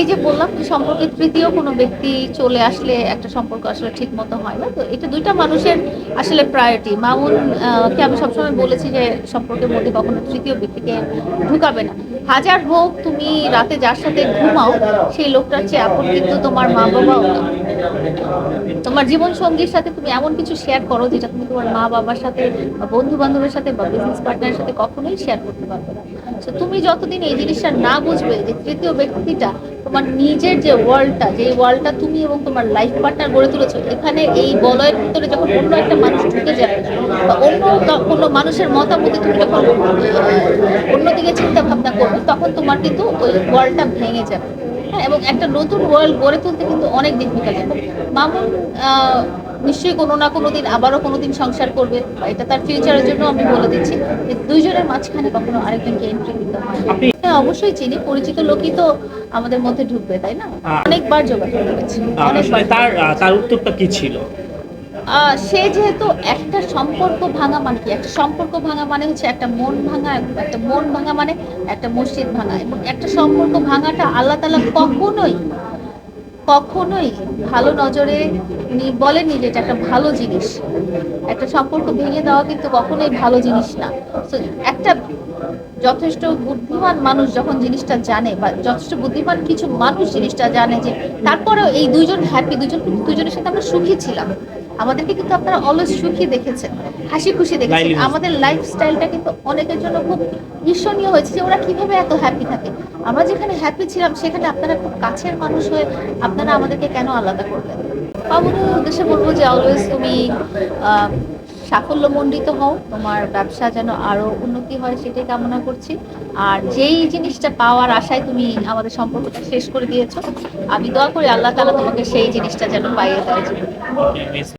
এই যে বললাম যে সম্পর্কে তৃতীয় কোনো ব্যক্তি চলে আসলে একটা সম্পর্ক আসলে ঠিক মতো হয় না, তো এটা দুইটা মানুষের আসলে প্রায়োরিটি মামুন কে আমি সবসময় বলেছি যে সম্পর্কের মধ্যে কখনো তৃতীয় ব্যক্তিকে ঢুকাবে না। হাজার হোক তুমি রাতে যার সাথে ঘুমাও, সেই লোকটার চেয়ে আপন কিন্তু তোমার মা বাবাও না। তোমার জীবন সঙ্গীর সাথে তুমি এমন কিছু শেয়ার করো যেটা তুমি তোমার মা বাবার সাথে বা বন্ধু বান্ধবের সাথে বা বিজনেস পার্টনারের সাথে কখনোই শেয়ার করতে পারবে না। তো তুমি যতদিন এই জিনিসটা না বুঝবে যে তৃতীয় ব্যক্তিটা তোমার নিজের যে ওয়ার্ল্ডটা যে ওয়ার্ল্ডটা তুমি এবং তোমার লাইফ পার্টনার গড়ে তুলেছো, এখানে এই বলয়ের ভিতরে যখন অন্য একটা মানুষ ঢুকে যায়, বা অন্য কোনো মানুষের মতামতে তুমি যখন অন্যদিকে চিন্তা ভাবনা করবে, তখন তোমার কিন্তু ওই ওয়ার্ল্ডটা ভেঙে যাবে। হ্যাঁ এবং একটা নতুন ওয়ার্ল্ড গড়ে তুলতে কিন্তু অনেক দিন ভিতরে মামুন নিশ্চয়ই কোনো না কোনো দিন আবারও কোনো দিন সংসার করবে। এটা তার ফিউচারের জন্য আমি বলে দিচ্ছি যে দুইজনের মাঝখানে কখনো আরেকজনকে এন্ট্রি দিতে হয় হ্যাঁ অবশ্যই চিনি পরিচিত লোকই তো আমাদের মধ্যে ঢুকবে তাই না? অনেকবার যোগাযোগ করেছি অনেকবার তার তার উত্তরটা কি ছিল? আহ, সে যেহেতু একটা সম্পর্ক ভাঙা মানে কি? একটা সম্পর্ক ভাঙা মানে হচ্ছে একটা মন ভাঙা একটা মন ভাঙা মানে একটা মসজিদ ভাঙা। এবং একটা সম্পর্ক ভাঙাটা আল্লাহ তালা কখনোই কখনোই ভালো নজরে উনি বলেননি যে এটা একটা ভালো জিনিস। একটা সম্পর্ক ভেঙে দেওয়া কিন্তু কখনোই ভালো জিনিস না। তো একটা যথেষ্ট বুদ্ধিমান মানুষ যখন জিনিসটা জানে বা যথেষ্ট বুদ্ধিমান কিছু মানুষ জিনিসটা জানে যে তারপরেও এই দুইজন হ্যাপি দুজন কিন্তু দুজনের সাথে আমরা সুখী ছিলাম। আমাদেরকে কিন্তু আপনারা অলওয়েজ সুখী দেখেছেন হাসি খুশি দেখেছেন. আমাদের লাইফস্টাইলটা কিন্তু অনেকের জন্য খুব ঈর্ষণীয় হয়েছে যে ওরা কীভাবে এত হ্যাপি থাকে। আমরা যেখানে হ্যাপি ছিলাম সেখানে আপনারা খুব কাছের মানুষ হয়ে আপনারা আমাদেরকে কেন আলাদা করলেন? আমাদের উদ্দেশ্যে বলব যে অলওয়েজ তুমি আহ, সাফল্যমণ্ডিত হও তোমার ব্যবসা যেন আরও উন্নতি হয় সেটাই কামনা করছি আর যেই জিনিসটা পাওয়ার আশায় তুমি আমাদের সম্পর্কটা শেষ করে দিয়েছ, আমি দোয়া করি আল্লাহ তালা তোমাকে সেই জিনিসটা যেন পাইয়ে দেয়।